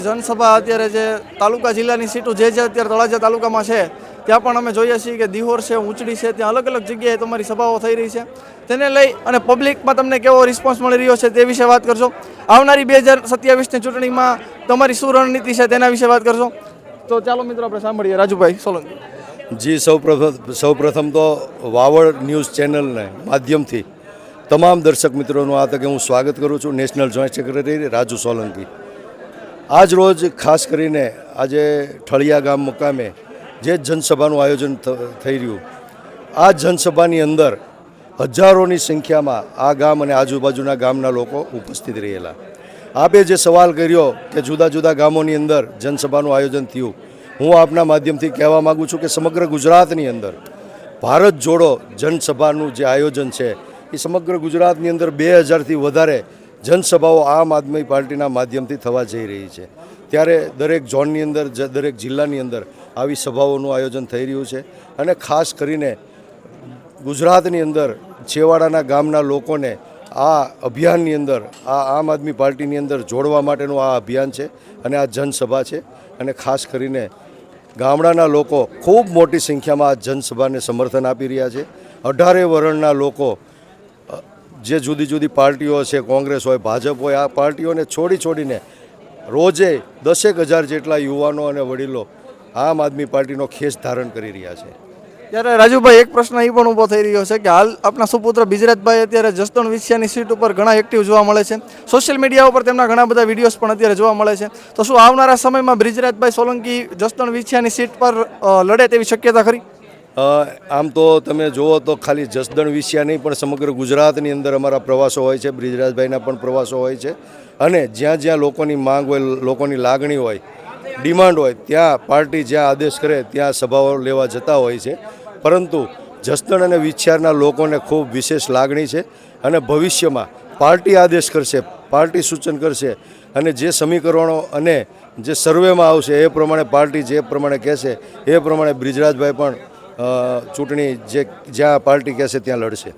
જનસભા અત્યારે જે તાલુકા જિલ્લાની સીટો જે જે અત્યારે તળાજા તાલુકામાં છે, ત્યાં પણ અમે જોઈએ છીએ કે દિહોર છે, ઊંચડી છે, ત્યાં અલગ અલગ જગ્યાએ તમારી સભાઓ થઈ રહી છે. તેને લઈ અને પબ્લિકમાં તમને કેવો રિસ્પોન્સ મળી રહ્યો છે તે વિશે વાત કરશો આવનારી બે હજાર સત્યાવીસની ચૂંટણીમાં તમારી શું રણનીતિ છે તેના વિશે વાત કરશો તો ચાલો મિત્રો, આપણે સાંભળીએ. રાજુભાઈ સોલંકી. જી સૌપ્રથમ સૌપ્રથમ તો વાવડ ન્યૂઝ ચેનલને માધ્યમથી તમામ દર્શક મિત્રોનું આ તકે હું સ્વાગત કરું છું. National joint secretary Raju Solanki. આજ રોજ ખાસ કરીને આજે ઠળિયા ગામ મુકામે જે જનસભાનું આયોજન થઈ રહ્યું, આ જનસભાની અંદર હજારોની સંખ્યામાં આ ગામ અને આજુબાજુના ગામના લોકો ઉપસ્થિત રહેલા. આપે જે સવાલ કર્યો કે જુદા જુદા ગામોની અંદર જનસભાનું આયોજન થયું, હું આપના માધ્યમથી કહેવા માગું છું કે સમગ્ર ગુજરાતની અંદર ભારત જોડો જનસભાનું જે આયોજન છે, એ સમગ્ર ગુજરાતની અંદર બે હજારથી વધારે જનસભાઓ આમ આદમી પાર્ટીના માધ્યમથી થવા જઈ રહી છે. ત્યારે દરેક ઝોનની અંદર દરેક જિલ્લાની અંદર આવી સભાઓનું આયોજન થઈ રહ્યું છે અને ખાસ કરીને ગુજરાતની અંદર છેવાડાના ગામના લોકોને આ અભિયાનની અંદર, આ આમ આદમી પાર્ટીની અંદર જોડવા માટેનું આ અભિયાન છે અને આ જનસભા છે અને ખાસ કરીને ગામડાના લોકો ખૂબ મોટી સંખ્યામાં આ જનસભાને સમર્થન આપી રહ્યા છે. અઢારે વર્ણના લોકો જે જુદી જુદી પાર્ટીઓ છે, કોંગ્રેસ હોય, ભાજપ હોય, આ પાર્ટીઓને છોડી છોડીને રોજે દસેક હજાર જેટલા યુવાનો અને વડીલો આમ આદમી પાર્ટીનો ખેસ ધારણ કરી રહ્યા છે. ત્યારે રાજુભાઈ, એક પ્રશ્ન એ પણ ઊભો થઈ રહ્યો છે કે હાલ આપના સુપુત્ર બિજરાજભાઈ અત્યારે જસદણ વિછિયાની સીટ ઉપર ઘણા એક્ટિવ જોવા મળે છે. સોશિયલ મીડિયા ઉપર તેમના ઘણા બધા વિડીયોઝ પણ અત્યારે જોવા મળે છે. તો શું આવનારા સમયમાં બ્રિજરાજભાઈ સોલંકી જસદણ વિછિયાની સીટ પર લડે તેવી શક્યતા ખરી? આમ તો તમે જુઓ તો ખાલી જસદણ વિષયા નહીં, પણ સમગ્ર ગુજરાતની અંદર અમારા પ્રવાસો હોય છે, બ્રિજરાજભાઈના પણ પ્રવાસો હોય છે. અને જ્યાં જ્યાં લોકોની માંગ હોય, લોકોની લાગણી હોય, ડિમાન્ડ હોય, ત્યાં પાર્ટી જ્યાં આદેશ કરે, ત્યાં સભાઓ લેવા જતા હોય છે. પરંતુ જસદણ અને વિછિયારના લોકોને ખૂબ વિશેષ લાગણી છે અને ભવિષ્યમાં પાર્ટી આદેશ કરશે, પાર્ટી સૂચન કરશે અને જે સમીકરણો અને જે સર્વેમાં આવશે એ પ્રમાણે પાર્ટી જે પ્રમાણે કહેશે, એ પ્રમાણે બ્રિજરાજભાઈ પણ ચૂંટણી જે જ્યાં પાર્ટી કહેશે ત્યાં લડશે.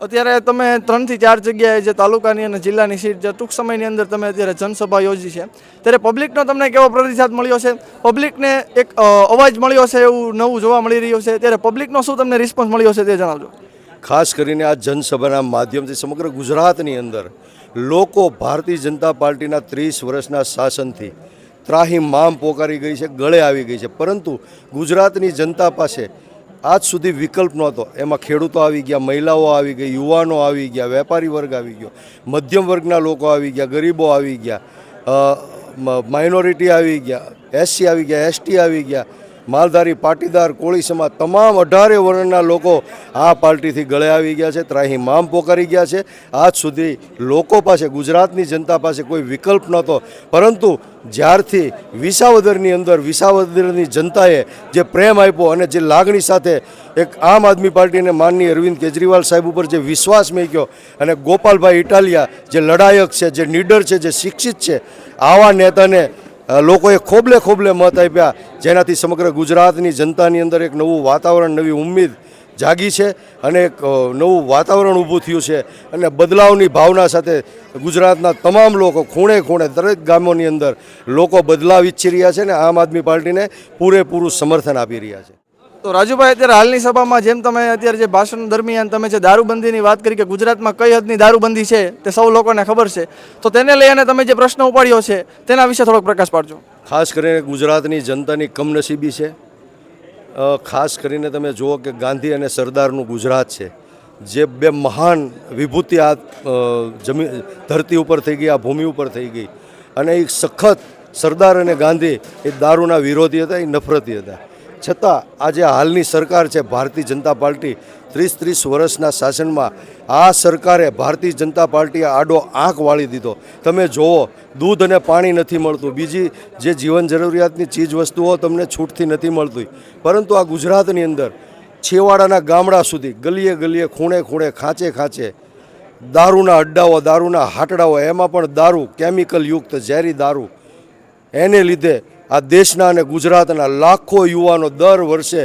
અત્યારે તમે ત્રણથી ચાર જગ્યાએ જે તાલુકાની અને જિલ્લાની સીટ જે ટૂંક સમયની અંદર તમે અત્યારે જનસભા યોજી છે ત્યારે પબ્લિકનો તમને કેવો પ્રતિસાદ મળ્યો છે? પબ્લિકને એક અવાજ મળ્યો છે એવું નવું જોવા મળી રહ્યું છે ત્યારે પબ્લિકનો શું તમને રિસ્પોન્સ મળ્યો છે તે જણાવજો. ખાસ કરીને આ જનસભાના માધ્યમથી સમગ્ર ગુજરાતની અંદર લોકો ભારતીય જનતા પાર્ટીના ત્રીસ વર્ષના શાસનથી ત્રાહી મામ પોકારી ગઈ છે, ગળે આવી ગઈ છે. પરંતુ ગુજરાતની જનતા પાસે આજ સુધી વિકલ્પ નહોતો. એમાં ખેડૂતો આવી ગયા, મહિલાઓ આવી ગઈ, યુવાનો આવી ગયા, વેપારી વર્ગ આવી ગયો, મધ્યમ વર્ગના લોકો આવી ગયા, ગરીબો આવી ગયા માઇનોરિટી આવી ગયા, એસસી આવી ગયા, એસટી આવી ગયા. માલધારી પાટીદાર કોળી સમાજ તમામ અઢારે વર્ણના લોકો આ પાર્ટીથી ગળે આવી ગયા છે, ત્રાહી મામ પોકારી ગયા છે. આજ સુધી લોકો પાસે, ગુજરાતની જનતા પાસે કોઈ વિકલ્પ નહોતો. પરંતુ જ્યારથી વિસાવદરની અંદર, વિસાવદરની જનતાએ જે પ્રેમ આપ્યો અને જે લાગણી સાથે એક આમ આદમી પાર્ટીને માનની અરવિંદ કેજરીવાલ સાહેબ ઉપર જે વિશ્વાસ મૂક્યો અને ગોપાલભાઈ ઇટાલિયા જે લડાયક છે, જે નીડર છે, જે શિક્ષિત છે, આવા નેતાને લોકોએ ખોબલે ખોબલે મત આપ્યા. જેનાથી સમગ્ર ગુજરાતની જનતાની અંદર એક નવું વાતાવરણ, નવી ઉમ્મીદ જાગી છે અને એક નવું વાતાવરણ ઊભું થયું છે. અને બદલાવની ભાવના સાથે ગુજરાતના તમામ લોકો ખૂણે ખૂણે દરેક ગામોની અંદર લોકો બદલાવ ઈચ્છી રહ્યા છે અને આમ આદમી પાર્ટીને પૂરેપૂરું સમર્થન આપી રહ્યા છે. તો રાજુભાઈ, અત્યારે હાલની સભામાં જેમ તમે અત્યારે જે ભાષણ દરમિયાન તમે જે દારૂબંધીની વાત કરી કે ગુજરાતમાં કઈ હદની દારૂબંધી છે તે સૌ લોકોને ખબર છે, તો તેને લઈ અને તમે જે પ્રશ્ન ઉપાડ્યો છે, તેના વિશે થોડોક પ્રકાશ પાડજો. ખાસ કરીને ગુજરાતની જનતાની કમનસીબી છે. ખાસ કરીને તમે જુઓ કે ગાંધી અને સરદારનું ગુજરાત છે. જે બે મહાન વિભૂતિ આ જમી, ધરતી ઉપર થઈ ગઈ, આ ભૂમિ ઉપર થઈ ગઈ. અને એ સખત સરદાર અને ગાંધી એ દારૂના વિરોધી હતા, એ નફરતી હતા. છતાં આજે હાલની સરકાર છે ભારતીય જનતા પાર્ટી ત્રીસ ત્રીસ વર્ષના શાસનમાં આ સરકારે ભારતીય જનતા પાર્ટીએ આડો આંખ વાળી દીધો. તમે જુઓ, દૂધ અને પાણી નથી મળતું. બીજી જે જીવન જરૂરિયાતની ચીજ વસ્તુઓ તમને છૂટથી નથી મળતી. પરંતુ આ ગુજરાતની અંદર છેવાડાના ગામડા સુધી ગલીએ ગલીએ, ખૂણે ખૂણે, ખાંચે ખાંચે દારૂના અડ્ડાઓ, દારૂના હાટડાઓ, એમાં પણ દારૂ કેમિકલ યુક્ત ઝેરી દારૂ. એને લીધે આ દેશના અને ગુજરાતના લાખો યુવાનો દર વર્ષે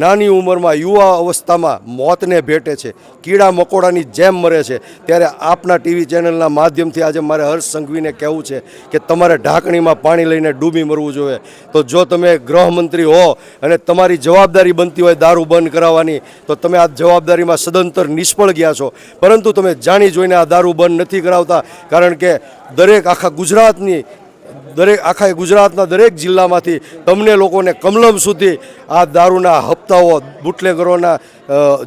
નાની ઉંમરમાં યુવા અવસ્થામાં મોતને ભેટે છે. કીડા મકોડાની જેમ મરે છે. ત્યારે આપના ટીવી ચેનલના માધ્યમથી આજે મારે હર્ષ સંઘવીને કહેવું છે કે તમારે ઢાંકણીમાં પાણી લઈને ડૂબી મરવું જોઈએ. તો જો તમે ગૃહમંત્રી હો અને તમારી જવાબદારી બનતી હોય દારૂ બંધ કરાવવાની, તો તમે આ જવાબદારીમાં સદંતર નિષ્ફળ ગયા છો. પરંતુ તમે જાણી જોઈને આ દારૂ બંધ નથી કરાવતા, કારણ કે દરેક આખા ગુજરાતની દરેક આખા ગુજરાતના દરેક જિલ્લામાંથી તમને લોકોને કમલમ સુધી આ દારૂના હપ્તાઓ, બુટલેગરોના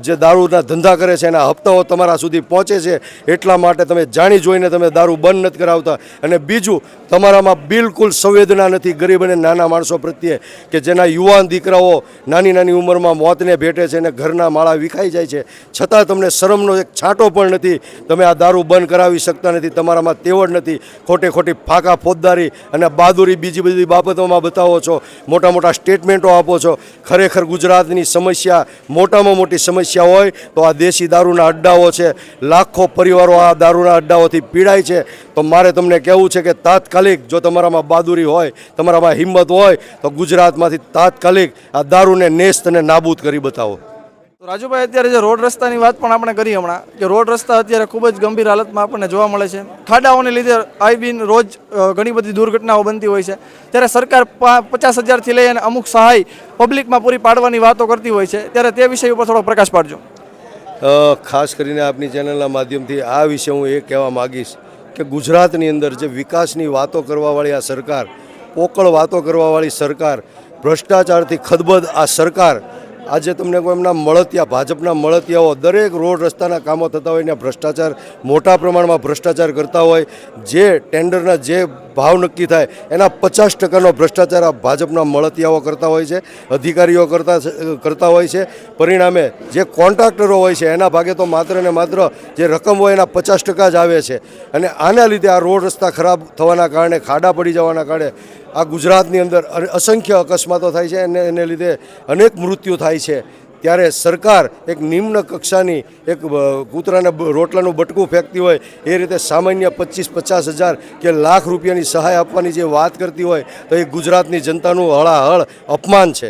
જે દારૂના ધંધા કરે છે એના હપ્તાઓ તમારા સુધી પહોંચે છે. એટલા માટે તમે જાણી જોઈને તમે દારૂ બંધ નથી કરાવતા. અને બીજું, તમારામાં બિલકુલ સંવેદના નથી ગરીબ અને નાના માણસો પ્રત્યે કે જેના યુવાન દીકરાઓ નાની નાની ઉંમરમાં મોતને ભેટે છે અને ઘરના માળા વિખાઈ જાય છે. છતાં તમને શરમનો એક છાંટો પણ નથી. તમે આ દારૂ બંધ કરાવી શકતા નથી. તમારામાં તેવડ નથી. ખોટે ખોટી ફાકા ફોજદારી અને બહાદુરી બીજી બધી બાબતોમાં બતાવો છો, મોટા મોટા સ્ટેટમેન્ટો આપો છો. ખરેખર ગુજરાતની સમસ્યા મોટામાં મોટી સમસ્યા હોય તો આ દેશી દારૂના અડ્ડાઓ છે. લાખો પરિવારો આ દારૂના અડ્ડાઓથી પીડાય છે. તો મારે તમને કહેવું છે કે તાત્કાલિક જો તમારામાં બહાદુરી હોય, તમારામાં હિંમત હોય, તો ગુજરાતમાંથી તાત્કાલિક આ દારૂને નેસ્ત અને નાબૂદ કરી બતાવો. રાજુભાઈ, અત્યારે જે રોડ રસ્તાની વાત પણ આપણે કરી હમણાં, કે રોડ રસ્તા અત્યારે ખૂબ જ ગંભીર હાલતમાં આપણને જોવા મળે છે. ખાડાઓને લીધે આઈ બીન રોજ ઘણી બધી દુર્ઘટનાઓ બનતી હોય છે. ત્યારે સરકાર પચાસ હજારથી લઈ અને અમુક સહાય પબ્લિકમાં પૂરી પાડવાની વાતો કરતી હોય છે. ત્યારે તે વિષય ઉપર થોડો પ્રકાશ પાડજો. ખાસ કરીને આપની ચેનલના માધ્યમથી આ વિશે હું એ કહેવા માગીશ કે ગુજરાતની અંદર જે વિકાસની વાતો કરવાવાળી આ સરકાર, પોકળ વાતો કરવાવાળી સરકાર, ભ્રષ્ટાચારથી ખદબદ આ સરકાર આજે તમને કોઈ એમના મળતિયા, ભાજપના મળતિયાઓ દરેક રોડ રસ્તાના કામો થતા હોય ને ભ્રષ્ટાચાર, મોટા પ્રમાણમાં ભ્રષ્ટાચાર કરતા હોય, જે ટેન્ડરના જે ભાવ નક્કી થાય, એના પચાસ ટકાનો ભ્રષ્ટાચાર આ ભાજપના મળતિયાઓ કરતા હોય છે, અધિકારીઓ કરતા કરતા હોય છે. પરિણામે જે કોન્ટ્રાક્ટરો હોય છે, એના ભાગે તો માત્ર ને માત્ર જે રકમ હોય એના પચાસ ટકા જ આવે છે. અને આના લીધે આ રોડ રસ્તા ખરાબ થવાના કારણે, ખાડા પડી જવાના કારણે આ ગુજરાતની અંદર અસંખ્ય અકસ્માતો થાય છે અને એને લીધે અનેક મૃત્યુ થાય છે. ત્યારે સરકાર એક નિમ્ન કક્ષાની એક કૂતરાને રોટલાનું બટકું ફેંકતી હોય, એ રીતે સામાન્ય પચીસ પચાસ હજાર કે લાખ રૂપિયાની સહાય આપવાની જે વાત કરતી હોય, તો એ ગુજરાતની જનતાનું હળાહળ અપમાન છે.